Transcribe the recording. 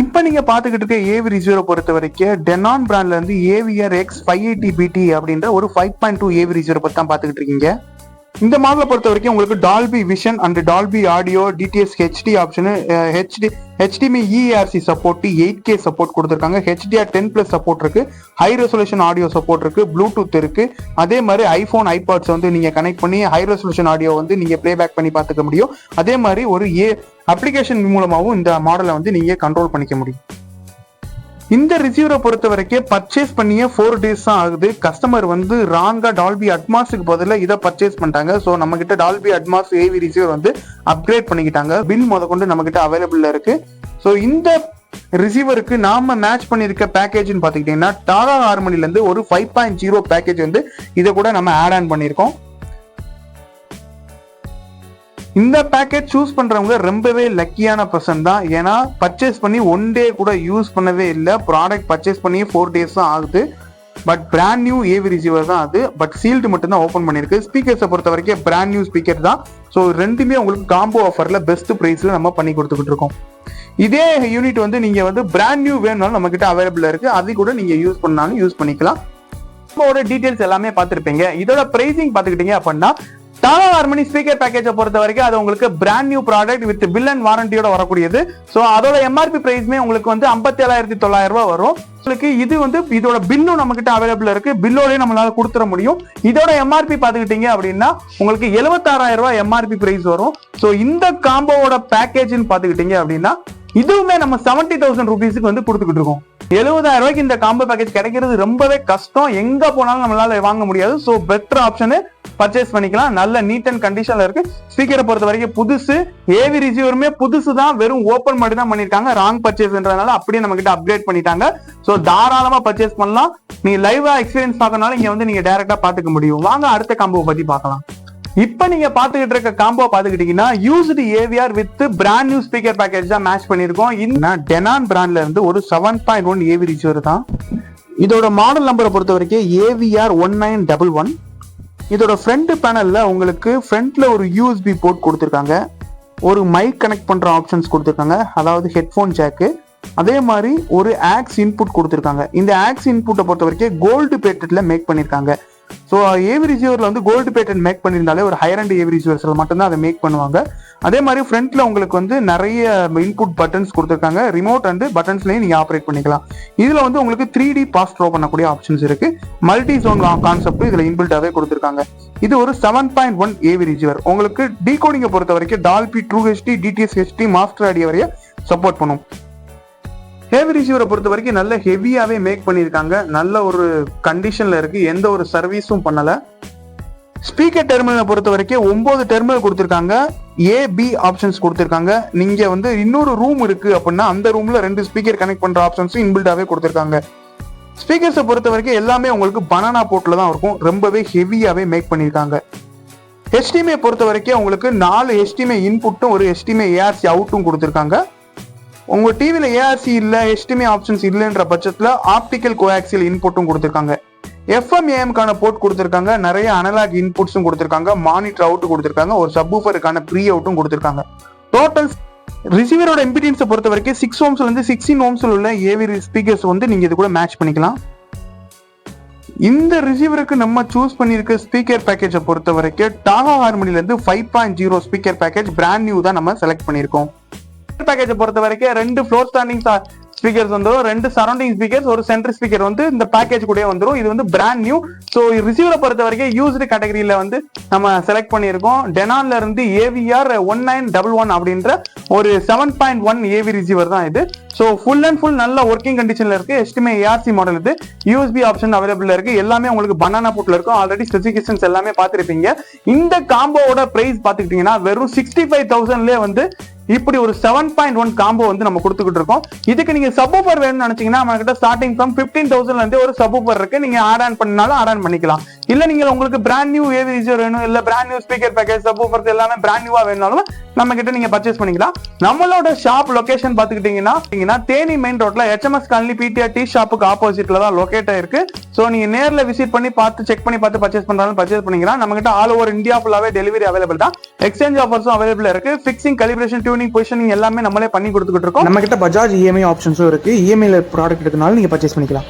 இப்போ நீங்க பாத்துக்கிட்டு இருக்க ஏவி ரிசீவரை பொறுத்த வரைக்கும் டெனான் பிராண்ட்ல இருந்து ஏவிஆர் எக்ஸ் ஃபைவ் எயிட்டி பிடி அப்படின்ற ஒரு ஃபைவ் பாயிண்ட் டூ ஏவி ரிசீவரை பத்தி தான் பாத்துக்கிட்டு இருக்கீங்க. இந்த மாடலை பொறுத்த வரைக்கும் உங்களுக்கு Dolby vision and Dolby audio DTS HD option HD HDMI eARC support eight K support கொடுத்துருக்காங்க. ஹெச்டிஆர் டென் பிளஸ் சப்போர்ட் இருக்கு. ஹை ரெசல்யூஷன் ஆடியோ சப்போர்ட் இருக்கு. ப்ளூடூத் இருக்கு. அதே மாதிரி ஐபோன் ஐபாட்ஸ் வந்து நீங்க கனெக்ட் பண்ணி ஹை ரெசல்யூஷன் ஆடியோ வந்து நீங்க ப்ளேபேக் பண்ணி பார்த்துக்க முடியும். அதே மாதிரி ஒரு ஏ அப்ளிகேஷன் மூலமாகவும் இந்த மாடலை வந்து நீங்க கண்ட்ரோல் பண்ணிக்க முடியும். இந்த ரிசீவரை பொறுத்த வரைக்கும் பர்ச்சேஸ் பண்ணியே ஃபோர் டேஸ் தான் ஆகுது. கஸ்டமர் வந்து ராங்காக டால்பி அட்மாஸுக்கு பதிலாக இதை பர்ச்சேஸ் பண்ணிட்டாங்க. ஸோ நம்மக்கிட்ட டால்பி அட்மாஸ் ஏவி ரிசீவர் வந்து அப்கிரேட் பண்ணிக்கிட்டாங்க. பில் முத கொண்டு அவைலபிளில் இருக்குது ஸோ இந்த ரிசீவருக்கு நாம மேட்ச் பண்ணியிருக்க பேக்கேஜ்னு பார்த்துக்கிட்டிங்கன்னா டாடா ஹார்மனிலேருந்து ஒரு ஃபைவ் பாயிண்ட் ஜீரோ பேக்கேஜ் வந்து இதை கூட நம்ம ஆட் ஆன் பண்ணியிருக்கோம். இந்த பேக்கேஜ் சூஸ் பண்றவங்க ரொம்பவே லக்கியான பர்சன் தான். ஏன்னா பர்ச்சேஸ் பண்ணி ஒன் டே கூட யூஸ் பண்ணவே இல்லை. ப்ராடக்ட் பர்ச்சேஸ் பண்ணி ஃபோர் டேஸ் தான் ஆகுது. But brand new AV receiver தான் அது. பட் சீல்டு மட்டும் தான் ஓப்பன் பண்ணிருக்கு ஸ்பீக்கர்ஸை பொறுத்த வரைக்கும் பிராண்ட் நியூ ஸ்பீக்கர் தான். ஸோ ரெண்டுமே உங்களுக்கு காம்போ ஆஃபர்ல பெஸ்ட் ப்ரைஸ்ல நம்ம பண்ணி கொடுத்துக்கிட்டு இருக்கோம். இதே யூனிட் வந்து நீங்க வந்து பிராண்ட் நியூ வேணும்னாலும் நம்ம கிட்ட அவைலபிள் இருக்கு. அது கூட நீங்க யூஸ் பண்ணாலும் யூஸ் பண்ணிக்கலாம். இதோட டீடைல்ஸ் எல்லாமே பார்த்துருப்பீங்க. இதோட பிரைசிங் பார்த்துக்கிட்டீங்க அப்படின்னா டாடா ஹார்மனி ஸ்பீக்கர் பேக்கேஜை பொறுத்த வரைக்கும் அது உங்களுக்கு brand new product with bill and வாரண்டியோட வரக்கூடியது. ஸோ அதோட எம்ஆர்பி பிரைஸ்மே உங்களுக்கு வந்து ஐம்பத்தி ஏழாயிரத்தி தொள்ளாயிரம் ரூபாய் வரும். உங்களுக்கு இது வந்து இதோட பில்லும் நம்ம கிட்ட அவைலபிள் இருக்கு. பில்லோடய நம்மளால கொடுத்துட முடியும். இதோட எம்ஆர்பி பார்த்துக்கிட்டீங்க அப்படின்னா உங்களுக்கு எழுபத்தாறாயிரம் ரூபாய் எம்ஆர்பி பிரைஸ் வரும். ஸோ இந்த காம்போவோட பேக்கேஜ்னு பார்த்துக்கிட்டீங்க அப்படின்னா இதுவுமே நம்ம செவன்டி தௌசண்ட் ருபீஸுக்கு வந்து கொடுத்துக்கிட்டு இருக்கோம். எழுபதாயிரம் ரூபாய்க்கு இந்த காம்போ பேக்கேஜ் கிடைக்கிறது ரொம்பவே கஷ்டம். எங்க போனாலும் நம்மளால வாங்க முடியாது. ஸோ பெட்டர் ஆப்ஷனு பர்ச்சேஸ் பண்ணிக்கலாம். நல்ல நீட் அண்ட் கண்டிஷன்ல இருக்கு. ஸ்பீக்கரை பொறுத்த வரைக்கும் புதுசு. ஏவி ரிசீவருமே புதுசு தான். வெறும் ஓப்பன் மட்டும் தான் பண்ணிருக்காங்க. ராங் பர்ச்சேஸ்ன்றதுனால அப்படியே நம்ம கிட்ட அப்கிரேட் பண்ணிட்டாங்க. ஸோ தாராளமா பர்ச்சேஸ் பண்ணலாம். நீங்க லைவா எக்ஸ்பீரியன்ஸ் பார்க்கறனால இங்க வந்து நீங்க டைரக்டா பாத்துக்க முடியும். வாங்க அடுத்த காம்போ பத்தி பார்க்கலாம். இப்ப நீங்க பாத்துக்கிட்டு இருக்க காம்போ பாத்துக்கிட்டீங்கன்னா used AVR with brand new speaker package தான் மேட்ச் பண்ணிருக்கோம் இந்த டெனான் பிராண்ட்ல இருந்து ஒரு seven point one AV receiver தான். இதோட மாடல் நம்பரை பொறுத்த வரைக்கும் AVR one nine double one இதோட ஃப்ரண்ட் பேனல்ல உங்களுக்கு ஃப்ரண்ட்ல ஒரு யூஎஸ்பி போர்ட் கொடுத்துருக்காங்க. ஒரு மைக் கனெக்ட் பண்ற ஆப்ஷன்ஸ் கொடுத்துருக்காங்க. அதாவது ஹெட்ஃபோன் ஜாக்கு அதே மாதிரி ஒரு ஆக்ஸ் இன்புட் கொடுத்துருக்காங்க. இந்த ஆக்ஸ் இன்புட்டை பொறுத்த வரைக்கும் கோல்டு பேட்டட்ல மேக் பண்ணிருக்காங்க. ஸோ ஏவி ரிசீவர்ல வந்து கோல்டு பேட்டன் மேக் பண்ணியிருந்தாலே ஒரு ஹையர் அண்ட் ஏவி ரிசீவர்ஸ்ல மட்டும்தான் அதை மேக் பண்ணுவாங்க. அதே மாதிரி ஃப்ரண்ட்டில் உங்களுக்கு வந்து நிறைய இன்புட் பட்டன்ஸ் கொடுத்துருக்காங்க. ரிமோட் அண்ட் பட்டன்ஸ்லயும் நீங்க ஆப்ரேட் பண்ணிக்கலாம். இதுல வந்து உங்களுக்கு த்ரீ டி பாஸ் ட்ரோ பண்ணக்கூடிய ஆப்ஷன்ஸ் இருக்கு. மல்டி ஜோன் கான்செப்ட் இதுல இன்பில்டாவே கொடுத்துருக்காங்க. இது ஒரு seven point one AV receiver உங்களுக்கு டீகோடிங்கை பொறுத்த வரைக்கும் Dolby true HD DTS HD master audio வரைய சப்போர்ட் பண்ணும். ஹேவி ரிசீவரை பொறுத்த வரைக்கும் நல்ல ஹெவியாவே மேக் பண்ணியிருக்காங்க. நல்ல ஒரு கண்டிஷன்ல இருக்கு. எந்த ஒரு சர்வீஸும் பண்ணல. ஸ்பீக்கர் டெர்மினலை பொறுத்த வரைக்கும் ஒன்பது டெர்மினல் கொடுத்துருக்காங்க. ஏ பி ஆப்ஷன்ஸ் கொடுத்துருக்காங்க. நீங்க வந்து இன்னொரு ரூம் இருக்கு அப்படின்னா அந்த ரூம்ல ரெண்டு ஸ்பீக்கர் கனெக்ட் பண்ற ஆப்ஷன்ஸும் இன்பில்டாவே கொடுத்துருக்காங்க. ஸ்பீக்கர்ஸை பொறுத்த வரைக்கும் எல்லாமே உங்களுக்கு பனானா போட்டில் தான் இருக்கும். ரொம்பவே ஹெவியாகவே மேக் பண்ணியிருக்காங்க. HDMI பொறுத்த வரைக்கும் உங்களுக்கு நாலு HDMI இன்புட்டும் ஒரு HDMI ஏஆர்சி அவுட்டும் கொடுத்துருக்காங்க. உங்கள் டிவியில் ஏஆர்சி இல்லை ஹெச்டிமி ஆப்ஷன்ஸ் இல்லைன்ற பட்சத்தில் ஆப்டிக்கல் கோஆக்சியல் இன்புட்டும் கொடுத்துருக்காங்க. எஃப்எம் ஏஎம்கான போர்ட் கொடுத்துருக்காங்க. நிறைய அனலாக் இன்புட்ஸும் கொடுத்துருக்காங்க. மானிட்டர் அவுட் கொடுத்துருக்காங்க. ஒரு சப்வூஃபருக்கான ப்ரீ அவுட்டும் கொடுத்துருக்காங்க. டோட்டல் ரிசீவரோட இம்பிடியன்ஸை பொறுத்த வரைக்கும் சிக்ஸ் ஓம்ஸ்ல இருந்து சிக்ஸ்டீன் ஓம்ஸ்ல உள்ள ஏவி ஸ்பீக்கர்ஸ் வந்து நீங்க இது கூட மேட்ச் பண்ணிக்கலாம். இந்த ரிசீவருக்கு நம்ம சூஸ் பண்ணியிருக்க ஸ்பீக்கர் பேக்கேஜை பொறுத்த வரைக்கும் டாகா ஹார்மனில இருந்து five point zero speaker package brand new தான் நம்ம செலக்ட் பண்ணியிருக்கோம். பேக்கேஜை பொறுத்த வரைக்கும் ரெண்டு ஃப்ளோர் ஸ்டாண்டிங் ஸ்பீக்கர்ஸ் வந்துடும் ரெண்டு சரௌண்டிங் ஸ்பீக்கர்ஸ் ஒரு சென்டர் ஸ்பீக்கர் வந்து இந்த பேக்கேஜ் கூட வந்துடும் இது வந்து பிராண்ட் நியூ ஸோ ரிசீவரை பொறுத்த வரைக்கும் யூஸ்டு கேட்டகரியில வந்து நம்ம செலக்ட் பண்ணியிருக்கோம். டெனான்ல இருந்து AVR one nine double one அப்படின்ற ஒரு seven point one AV receiver தான் இது. ஸோ ஃபுல் அண்ட் ஃபுல் நல்ல ஒர்க்கிங் கண்டிஷன்ல இருக்கு. எஸ்டிமே ஏஆர்சி மாடல் இது. யூஎஸ்பி ஆப்ஷன் அவைலபிள் இருக்கு. எல்லாமே உங்களுக்கு பனானா போட்ல இருக்கும். ஆல்ரெடி ஸ்பெசிஃபிகேஷன்ஸ் எல்லாமே பார்த்துருப்பீங்க. இந்த காம்போவோட பிரைஸ் பார்த்துக்கிட்டீங்கன்னா வெறும் சிக்ஸ்டி ஃபைவ் தௌசண்ட்லேயே வந்து இப்படி ஒரு செவன் பாயிண்ட் ஒன் காம்போ வந்து நம்ம கொடுத்துக்கிட்டு இருக்கோம். இதுக்கு நீங்க சப்வூஃபர் வேணும்னு நினைச்சீங்கன்னா நம்ம கிட்ட ஸ்டார்டிங் ஃப்ரம் பிப்டீன் தௌசண்ட்ல இருந்து ஒரு சப்வூஃபர் இருக்கு. நீங்க ஆட் ஆன் பண்ணாலும் ஆட் ஆன் பண்ணிக்கலாம். இல்ல நீங்க உங்களுக்கு பிராண்ட் நியூ ஏவி வேணும் இல்ல brand new speaker package subwoofer எல்லாமே பிராண்ட் நியூவா வேணாலும் நம்ம கிட்ட நீங்க பர்ச்சேஸ் பண்ணிக்கலாம். நம்மளோட ஷாப் லொகேஷன் பாத்துக்கிட்டீங்கன்னா தேனி மெயின் ரோட்ல ஹெச்எம்எஸ் காலனி பிடிஆர் டி ஷாப்புக்கு ஆப்போசிட்ல தான் லொகேட் ஆயிருக்கு. சோ நீங்க நேர்ல விசிட் பண்ணி பார்த்து செக் பண்ணி பார்த்து பர்ச்சேஸ் பண்றாலும் பர்ச்சேஸ் பண்ணிக்கலாம். நம்மகிட்ட ஆல் ஓவர் இந்தியா ஃபுல்லாவே டெலிவரி அவைலபிள் தான். எக்ஸ்சேஞ்ச் ஆஃபர்ஸும் அவைலபிள் இருக்கு. ஃபிக்ஸிங் கலிபிரேஷன் டியூனிங் பொசிஷனிங் எல்லாமே நம்மளே பண்ணி கொடுத்துக்கிட்டு இருக்கோம். நம்ம கிட்ட பஜாஜ் இஎம்ஐ ஆப்ஷன்ஸும் இருக்கு. இஎம்ஐல ப்ராடக்ட் இருக்கனால நீங்க பர்ச்சேஸ் பண்ணிக்கலாம்.